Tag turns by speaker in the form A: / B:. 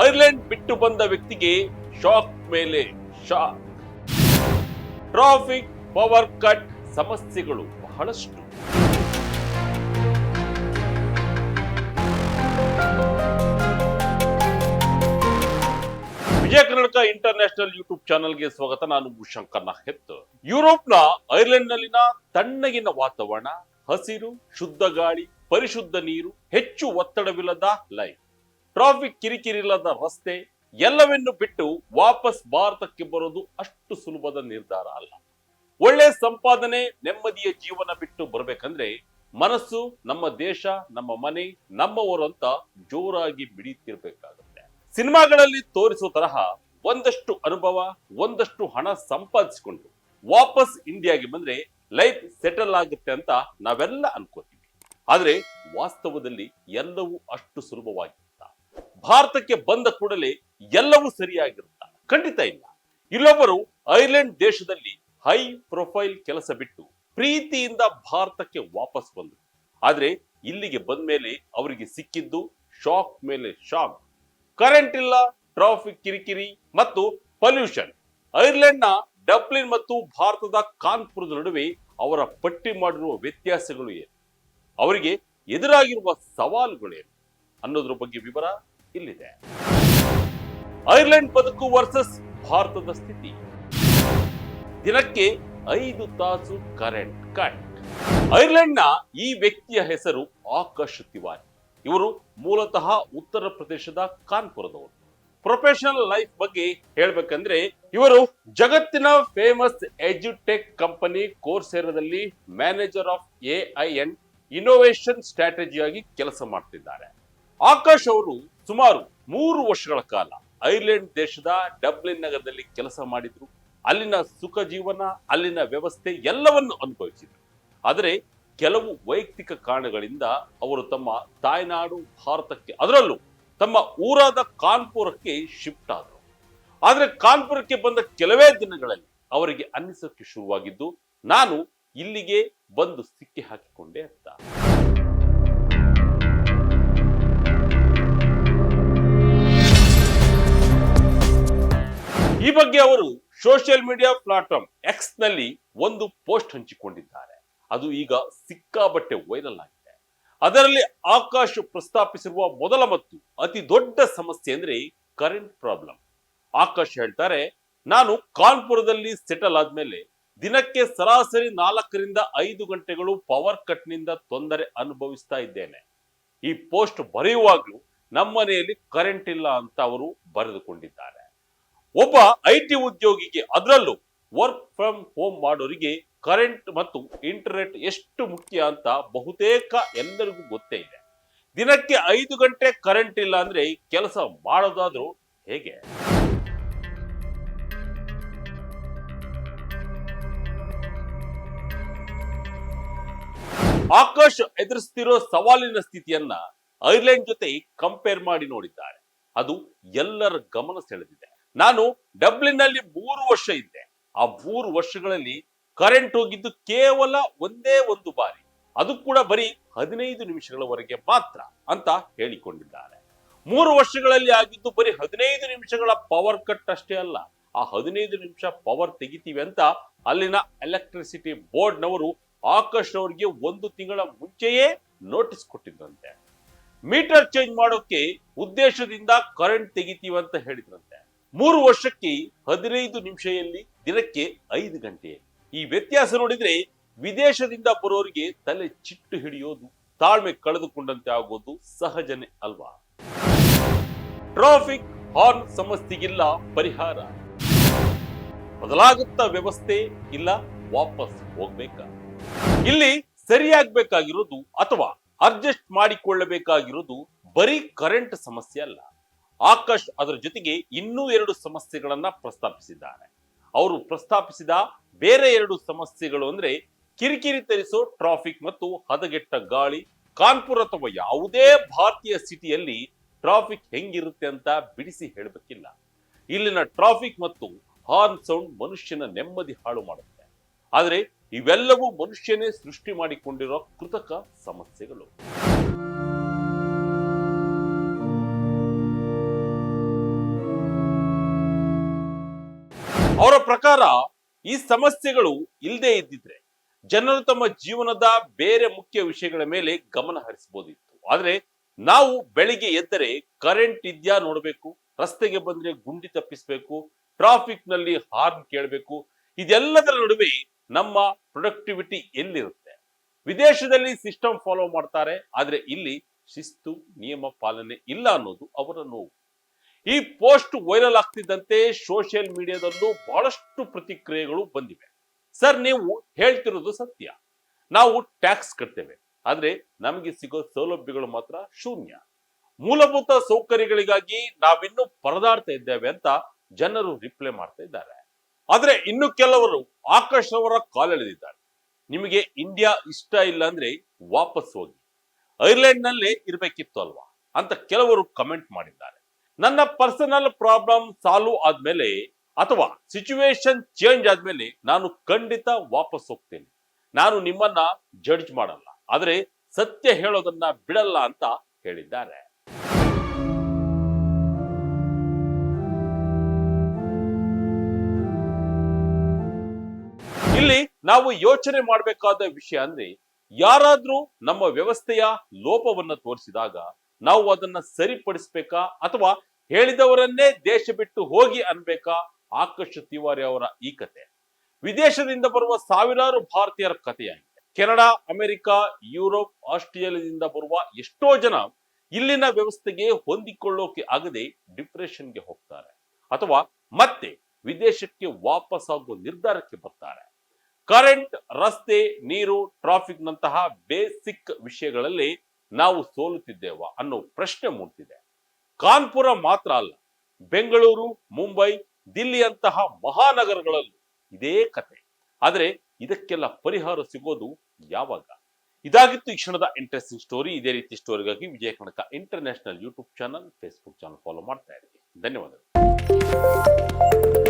A: Ireland ಬಿಟ್ಟು ಬಂದ ವ್ಯಕ್ತಿಗೆ ಶಾಕ್ ಮೇಲೆ ಶಾಕ್. ಟ್ರಾಫಿಕ್, ಪವರ್ ಕಟ್ ಸಮಸ್ಯೆಗಳು ಬಹಳಷ್ಟು. ವಿಜಯ ಕರ್ನಾಟಕ ಇಂಟರ್ನ್ಯಾಷನಲ್ ಯೂಟ್ಯೂಬ್ ಚಾನೆಲ್ಗೆ ಸ್ವಾಗತ. ನಾನು ಭೂಶಂಕರ್ನ ಹೆತ್ ಯುರೋಪ್ನ ಐರ್ಲೆಂಡ್ ನಲ್ಲಿನ ತಣ್ಣಗಿನ ವಾತಾವರಣ, ಹಸಿರು, ಶುದ್ಧ ಗಾಳಿ, ಪರಿಶುದ್ಧ ನೀರು, ಹೆಚ್ಚು ಒತ್ತಡವಿಲ್ಲದ ಲೈಫ್. ಟ್ರಾಫಿಕ್ ಕಿರಿಕಿರಿಲ್ಲದ ರಸ್ತೆ ಎಲ್ಲವನ್ನು ಬಿಟ್ಟು ವಾಪಸ್ ಭಾರತಕ್ಕೆ ಬರೋದು ಅಷ್ಟು ಸುಲಭದ ನಿರ್ಧಾರ ಅಲ್ಲ. ಒಳ್ಳೆ ಸಂಪಾದನೆ, ನೆಮ್ಮದಿಯ ಜೀವನ ಬಿಟ್ಟು ಬರಬೇಕಂದ್ರೆ ಮನಸ್ಸು, ನಮ್ಮ ದೇಶ, ನಮ್ಮ ಮನೆ, ನಮ್ಮವರು ಅಂತ ಜೋರಾಗಿ ಬಿಡಿತಿರ್ಬೇಕಾಗುತ್ತೆ. ಸಿನಿಮಾಗಳಲ್ಲಿ ತೋರಿಸೋ ತರಹ ಒಂದಷ್ಟು ಅನುಭವ, ಒಂದಷ್ಟು ಹಣ ಸಂಪಾದಿಸಿಕೊಂಡು ವಾಪಸ್ ಇಂಡಿಯಾಗೆ ಬಂದ್ರೆ ಲೈಫ್ ಸೆಟಲ್ ಆಗುತ್ತೆ ಅಂತ ನಾವೆಲ್ಲ ಅನ್ಕೋತೀವಿ. ಆದ್ರೆ ವಾಸ್ತವದಲ್ಲಿ ಎಲ್ಲವೂ ಅಷ್ಟು ಸುಲಭವಾಗಿರುತ್ತ ಭಾರತಕ್ಕೆ ಬಂದ ಕೂಡಲೇ ಎಲ್ಲವೂ ಸರಿಯಾಗಿರುತ್ತ? ಖಂಡಿತ ಇಲ್ಲ. ಇಲ್ಲೊಬ್ಬರು ಐರ್ಲೆಂಡ್ ದೇಶದಲ್ಲಿ ಹೈ ಪ್ರೊಫೈಲ್ ಕೆಲಸ ಬಿಟ್ಟು ಪ್ರೀತಿಯಿಂದ ಭಾರತಕ್ಕೆ ವಾಪಸ್ ಬಂದರು. ಆದ್ರೆ ಇಲ್ಲಿಗೆ ಬಂದ ಮೇಲೆ ಅವರಿಗೆ ಸಿಕ್ಕಿದ್ದು ಶಾಕ್ ಮೇಲೆ ಶಾಕ್. ಕರೆಂಟ್ ಇಲ್ಲ, ಟ್ರಾಫಿಕ್ ಕಿರಿಕಿರಿ ಮತ್ತು ಪೊಲ್ಯೂಷನ್. ಐರ್ಲೆಂಡ್ನ ಡಬ್ಲಿನ್ ಮತ್ತು ಭಾರತದ ಕಾನ್ಪುರದ ನಡುವೆ ಅವರ ಪಟ್ಟಿ ಮಾಡಿರುವ ವ್ಯತ್ಯಾಸಗಳು ಏನು? ಅವರಿಗೆ ಎದುರಾಗಿರುವ ಸವಾಲುಗಳೇನು? ಅನ್ನೋದ್ರ ಬಗ್ಗೆ ವಿವರ ಇಲ್ಲಿದೆ. ಐರ್ಲೆಂಡ್ ಬದುಕು ವರ್ಸಸ್ ಭಾರತದ ಸ್ಥಿತಿ. ದಿನಕ್ಕೆ ಐದು ತಾಸು ಕರೆಂಟ್ ಕಟ್. ಐರ್ಲೆಂಡ್ನ ಈ ವ್ಯಕ್ತಿಯ ಹೆಸರು ಆಕಾಶ್ ತಿವಾರಿ. ಇವರು ಮೂಲತಃ ಉತ್ತರ ಪ್ರದೇಶದ ಕಾನ್ಪುರದವರು. ಪ್ರೊಫೆಷನಲ್ ಲೈಫ್ ಬಗ್ಗೆ ಹೇಳ್ಬೇಕಂದ್ರೆ, ಇವರು ಜಗತ್ತಿನ ಫೇಮಸ್ ಎಜುಟೆಕ್ company ಕೋರ್ಸೇರದಲ್ಲಿ manager of A I and strategy ಸ್ಟ್ರಾಟಜಿಯಾಗಿ ಕೆಲಸ ಮಾಡ್ತಿದ್ದಾರೆ. ಆಕಾಶ್ ಅವರು ಸುಮಾರು ಮೂರು ವರ್ಷಗಳ ಕಾಲ ಐರ್ಲೆಂಡ್ ದೇಶದ ಡಬ್ಲಿನ್ ನಗರದಲ್ಲಿ ಕೆಲಸ ಮಾಡಿದ್ರು. ಅಲ್ಲಿನ ಸುಖ ಜೀವನ, ಅಲ್ಲಿನ ವ್ಯವಸ್ಥೆ ಎಲ್ಲವನ್ನು ಅನುಭವಿಸಿದ್ರು. ಆದರೆ ಕೆಲವು ವೈಯಕ್ತಿಕ ಕಾರಣಗಳಿಂದ ಅವರು ತಮ್ಮ ತಾಯ್ನಾಡು ಭಾರತಕ್ಕೆ, ಅದರಲ್ಲೂ ತಮ್ಮ ಊರಾದ ಕಾನ್ಪುರಕ್ಕೆ ಶಿಫ್ಟ್ ಆದರು. ಆದರೆ ಕಾನ್ಪುರಕ್ಕೆ ಬಂದ ಕೆಲವೇ ದಿನಗಳಲ್ಲಿ ಅವರಿಗೆ ಅನ್ನಿಸೋಕ್ಕೆ ಶುರುವಾಗಿದ್ದು, ನಾನು ಇಲ್ಲಿಗೆ ಬಂದು ಸಿಕ್ಕಿ ಹಾಕಿಕೊಂಡೆ ಅಂತ. ಈ ಬಗ್ಗೆ ಅವರು ಸೋಷಿಯಲ್ ಮೀಡಿಯಾ ಪ್ಲಾಟ್ಫಾರ್ಮ್ ಎಕ್ಸ್ನಲ್ಲಿ ಒಂದು ಪೋಸ್ಟ್ ಹಂಚಿಕೊಂಡಿದ್ದಾರೆ. ಅದು ಈಗ ಸಿಕ್ಕಾಬಟ್ಟೆ ವೈರಲ್ ಆಗಿದೆ. ಅದರಲ್ಲಿ ಆಕಾಶ್ ಪ್ರಸ್ತಾಪಿಸಿರುವ ಮೊದಲ ಮತ್ತು ಅತಿ ದೊಡ್ಡ ಸಮಸ್ಯೆ ಅಂದ್ರೆ ಕರೆಂಟ್ ಪ್ರಾಬ್ಲಮ್ ಆಕಾಶ್ ಹೇಳ್ತಾರೆ, ನಾನು ಕಾನ್ಪುರದಲ್ಲಿ ಸೆಟಲ್ ಆದ್ಮೇಲೆ ದಿನಕ್ಕೆ ಸರಾಸರಿ ನಾಲ್ಕರಿಂದ ಐದು ಗಂಟೆಗಳು ಪವರ್ ಕಟ್ನಿಂದ ತೊಂದರೆ ಅನುಭವಿಸ್ತಾ ಇದ್ದೇನೆ. ಈ ಪೋಸ್ಟ್ ಬರೆಯುವಾಗಲೂ ನಮ್ಮನೆಯಲ್ಲಿ ಕರೆಂಟ್ ಇಲ್ಲ ಅಂತ ಅವರು ಬರೆದುಕೊಂಡಿದ್ದಾರೆ. ಒಬ್ಬ ಐ ಟಿ ಉದ್ಯೋಗಿಗೆ ಅದರಲ್ಲೂ ವರ್ಕ್ ಫ್ರಮ್ ಹೋಮ್ ಮಾಡೋರಿಗೆ ಕರೆಂಟ್ ಮತ್ತು ಇಂಟರ್ನೆಟ್ ಎಷ್ಟು ಮುಖ್ಯ ಅಂತ ಬಹುತೇಕ ಎಲ್ಲರಿಗೂ ಗೊತ್ತೇ ಇದೆ. ದಿನಕ್ಕೆ ಐದು ಗಂಟೆ ಕರೆಂಟ್ ಇಲ್ಲ ಅಂದ್ರೆ ಕೆಲಸ ಮಾಡೋದಾದ್ರೂ ಹೇಗೆ? ಆಕಾಶ್ ಎದುರಿಸ್ತಿರೋ ಸವಾಲಿನ ಸ್ಥಿತಿಯನ್ನ ಐರ್ಲೆಂಡ್ ಜೊತೆ ಕಂಪೇರ್ ಮಾಡಿ ನೋಡಿದ್ದಾರೆ. ಅದು ಎಲ್ಲರ ಗಮನ ಸೆಳೆದಿದೆ. ನಾನು ಡಬ್ಲಿನ್ನಲ್ಲಿ ಮೂರು ವರ್ಷ ಇದ್ದೆ. ಆ ಮೂರು ವರ್ಷಗಳಲ್ಲಿ ಕರೆಂಟ್ ಹೋಗಿದ್ದು ಕೇವಲ ಒಂದೇ ಒಂದು ಬಾರಿ. ಅದು ಕೂಡ ಬರೀ ಹದಿನೈದು ನಿಮಿಷಗಳವರೆಗೆ ಮಾತ್ರ ಅಂತ ಹೇಳಿಕೊಂಡಿದ್ದಾರೆ. ಮೂರು ವರ್ಷಗಳಲ್ಲಿ ಆಗಿದ್ದು ಬರೀ ಹದಿನೈದು ನಿಮಿಷಗಳ ಪವರ್ ಕಟ್ ಅಷ್ಟೇ ಅಲ್ಲ. ಆ ಹದಿನೈದು ನಿಮಿಷ ಪವರ್ ತೆಗಿತೀವಿ ಅಂತ ಅಲ್ಲಿನ ಎಲೆಕ್ಟ್ರಿಸಿಟಿ ಬೋರ್ಡ್ನವರು ಆಕಾಶ್ ಅವರಿಗೆ ಒಂದು ತಿಂಗಳ ಮುಂಚೆಯೇ ನೋಟಿಸ್ ಕೊಟ್ಟಿದ್ರಂತೆ. ಮೀಟರ್ ಚೇಂಜ್ ಮಾಡೋಕೆ ಉದ್ದೇಶದಿಂದ ಕರೆಂಟ್ ತೆಗಿತೀವಿ ಅಂತ ಹೇಳಿದ್ರಂತೆ. ಮೂರು ವರ್ಷಕ್ಕೆ ಹದಿನೈದು ನಿಮಿಷದಲ್ಲಿ ದಿನಕ್ಕೆ ಐದು ಗಂಟೆ. ಈ ವ್ಯತ್ಯಾಸ ನೋಡಿದ್ರೆ ವಿದೇಶದಿಂದ ಬರೋರಿಗೆ ತಲೆ ಚಿಟ್ಟು ಹಿಡಿಯೋದು, ತಾಳ್ಮೆ ಕಳೆದುಕೊಂಡಂತೆ ಆಗೋದು ಸಹಜನೇ ಅಲ್ವಾ? ಟ್ರಾಫಿಕ್ ಹಾರ್ನ್ ಸಮಸ್ಯೆಗಿಲ್ಲ ಪರಿಹಾರ. ಬದಲಾಗುತ್ತಾ ವ್ಯವಸ್ಥೆ ಇಲ್ಲ, ವಾಪಸ್ ಹೋಗ್ಬೇಕಾ? ಇಲ್ಲಿ ಸರಿಯಾಗಬೇಕಾಗಿರೋದು ಅಥವಾ ಅಡ್ಜಸ್ಟ್ ಮಾಡಿಕೊಳ್ಳಬೇಕಾಗಿರೋದು ಬರೀ ಕರೆಂಟ್ ಸಮಸ್ಯೆ ಅಲ್ಲ. ಆಕಾಶ್ ಅದರ ಜೊತೆಗೆ ಇನ್ನೂ ಎರಡು ಸಮಸ್ಯೆಗಳನ್ನ ಪ್ರಸ್ತಾಪಿಸಿದ್ದಾರೆ. ಅವರು ಪ್ರಸ್ತಾಪಿಸಿದ ಬೇರೆ ಎರಡು ಸಮಸ್ಯೆಗಳು ಅಂದ್ರೆ ಕಿರಿಕಿರಿ ತರಿಸೋ ಟ್ರಾಫಿಕ್ ಮತ್ತು ಹದಗೆಟ್ಟ ಗಾಳಿ, ಕಾನ್ಪುರ ಅಥವಾ ಯಾವುದೇ ಭಾರತೀಯ ಸಿಟಿಯಲ್ಲಿ ಟ್ರಾಫಿಕ್ ಹೆಂಗಿರುತ್ತೆ ಅಂತ ಬಿಡಿಸಿ ಹೇಳಬೇಕಿಲ್ಲ. ಇಲ್ಲಿನ ಟ್ರಾಫಿಕ್ ಮತ್ತು ಹಾರ್ನ್ ಸೌಂಡ್ ಮನುಷ್ಯನ ನೆಮ್ಮದಿ ಹಾಳು ಮಾಡುತ್ತೆ. ಆದರೆ ಇವೆಲ್ಲವೂ ಮನುಷ್ಯನೇ ಸೃಷ್ಟಿ ಮಾಡಿಕೊಂಡಿರೋ ಕೃತಕ ಸಮಸ್ಯೆಗಳು. ಅವರ ಪ್ರಕಾರ ಈ ಸಮಸ್ಯೆಗಳು ಇಲ್ಲದೆ ಇದ್ದಿದ್ರೆ ಜನರು ತಮ್ಮ ಜೀವನದ ಬೇರೆ ಮುಖ್ಯ ವಿಷಯಗಳ ಮೇಲೆ ಗಮನ ಹರಿಸಬಹುದಿತ್ತು. ಆದ್ರೆ ನಾವು ಬೆಳಿಗ್ಗೆ ಎದ್ದರೆ ಕರೆಂಟ್ ಇದ್ಯಾ ನೋಡ್ಬೇಕು, ರಸ್ತೆಗೆ ಬಂದ್ರೆ ಗುಂಡಿ ತಪ್ಪಿಸ್ಬೇಕು ಟ್ರಾಫಿಕ್ನಲ್ಲಿ ಹಾರ್ನ್ ಕೇಳಬೇಕು, ಇದೆಲ್ಲದರ ನಡುವೆ ನಮ್ಮ ಪ್ರೊಡಕ್ಟಿವಿಟಿ ಎಲ್ಲಿರುತ್ತೆ? ವಿದೇಶದಲ್ಲಿ ಸಿಸ್ಟಮ್ ಫಾಲೋ ಮಾಡ್ತಾರೆ, ಆದ್ರೆ ಇಲ್ಲಿ ಶಿಸ್ತು, ನಿಯಮ ಪಾಲನೆ ಇಲ್ಲ ಅನ್ನೋದು ಅವರ ನೋವು. ಈ ಪೋಸ್ಟ್ ವೈರಲ್ ಆಗ್ತಿದ್ದಂತೆ ಸೋಷಿಯಲ್ ಮೀಡಿಯಾದಲ್ಲೂ ಬಹಳಷ್ಟು ಪ್ರತಿಕ್ರಿಯೆಗಳು ಬಂದಿವೆ. ಸರ್, ನೀವು ಹೇಳ್ತಿರೋದು ಸತ್ಯ. ನಾವು ಟ್ಯಾಕ್ಸ್ ಕಟ್ತೇವೆ, ಆದ್ರೆ ನಮಗೆ ಸಿಗೋ ಸೌಲಭ್ಯಗಳು ಮಾತ್ರ ಶೂನ್ಯ. ಮೂಲಭೂತ ಸೌಕರ್ಯಗಳಿಗಾಗಿ ನಾವಿನ್ನೂ ಪರದಾಡ್ತಾ ಇದ್ದೇವೆ ಅಂತ ಜನರು ರಿಪ್ಲೈ ಮಾಡ್ತಾ ಇದ್ದಾರೆ. ಆದ್ರೆ ಇನ್ನು ಕೆಲವರು ಆಕಾಶ್ ಅವರ ಕಾಲೆಳೆದಿದ್ದಾರೆ. ನಿಮಗೆ ಇಂಡಿಯಾ ಇಷ್ಟ ಇಲ್ಲ ಅಂದ್ರೆ ವಾಪಸ್ ಹೋಗಿ. ಐರ್ಲೆಂಡ್ ನಲ್ಲೇ ಇರ್ಬೇಕಿತ್ತು ಅಲ್ವಾ ಅಂತ ಕೆಲವರು ಕಮೆಂಟ್ ಮಾಡಿದ್ದಾರೆ. ನನ್ನ ಪರ್ಸನಲ್ ಪ್ರಾಬ್ಲಮ್ ಸಾಲ್ವ್ ಆದ್ಮೇಲೆ ಅಥವಾ ಸಿಚುವೇಶನ್ ಚೇಂಜ್ ಆದ್ಮೇಲೆ ನಾನು ಖಂಡಿತ ವಾಪಸ್ ಹೋಗ್ತೇನೆ. ನಾನು ನಿಮ್ಮನ್ನ ಜಡ್ಜ್ ಮಾಡಲ್ಲ. ಆದ್ರೆ ಸತ್ಯ ಹೇಳೋದನ್ನ ಬಿಡಲ್ಲ ಅಂತ ಹೇಳಿದ್ದಾರೆ. ಇಲ್ಲಿ ನಾವು ಯೋಚನೆ ಮಾಡಬೇಕಾದ ವಿಷಯ ಅಂದ್ರೆ ಯಾರಾದ್ರೂ ನಮ್ಮ ವ್ಯವಸ್ಥೆಯ ಲೋಪವನ್ನ ತೋರಿಸಿದಾಗ ನಾವು ಅದನ್ನ ಸರಿಪಡಿಸ್ಬೇಕಾ ಅಥವಾ ಹೇಳಿದವರನ್ನೇ ದೇಶ ಬಿಟ್ಟು ಹೋಗಿ ಅನ್ಬೇಕಾ? ಆಕಾಶ ತಿವಾರಿ ಅವರ ಈ ಕತೆ. ವಿದೇಶದಿಂದ ಬರುವ ಸಾವಿರಾರು ಭಾರತೀಯರ ಕಥೆಯಾಗಿದೆ. ಕೆನಡಾ, ಅಮೆರಿಕ, ಯುರೋಪ್, ಆಸ್ಟ್ರೇಲಿಯಾದಿಂದ ಬರುವ ಎಷ್ಟೋ ಜನ ಇಲ್ಲಿನ ವ್ಯವಸ್ಥೆಗೆ ಹೊಂದಿಕೊಳ್ಳೋಕೆ ಆಗದೆ ಡಿಪ್ರೆಷನ್ಗೆ ಹೋಗ್ತಾರೆ. ಅಥವಾ ಮತ್ತೆ ವಿದೇಶಕ್ಕೆ ವಾಪಸ್ ಆಗೋ ನಿರ್ಧಾರಕ್ಕೆ ಬರ್ತಾರೆ. ಕರೆಂಟ್, ರಸ್ತೆ, ನೀರು ಟ್ರಾಫಿಕ್ ನಂತಹ ಬೇಸಿಕ್ ವಿಷಯಗಳಲ್ಲಿ ನಾವು ಸೋಲುತ್ತಿದ್ದೇವಾ ಅನ್ನೋ ಪ್ರಶ್ನೆ ಮೂಡ್ತಿದೆ. ಕಾನ್ಪುರ ಮಾತ್ರ ಅಲ್ಲ, ಬೆಂಗಳೂರು, ಮುಂಬೈ, ದಿಲ್ಲಿಯಂತಹ ಮಹಾನಗರಗಳಲ್ಲೂ ಇದೇ ಕತೆ. ಆದರೆ ಇದಕ್ಕೆಲ್ಲ ಪರಿಹಾರ ಸಿಗೋದು ಯಾವಾಗ? ಇದಾಗಿತ್ತು ಈ ಕ್ಷಣದ ಇಂಟ್ರೆಸ್ಟಿಂಗ್ ಸ್ಟೋರಿ ಇದೇ ರೀತಿ ಸ್ಟೋರಿಗಾಗಿ Vijaya Kanaka international YouTube channel Facebook channel follow ಮಾಡ್ತಾ ಇರಿ. ಧನ್ಯವಾದಗಳು.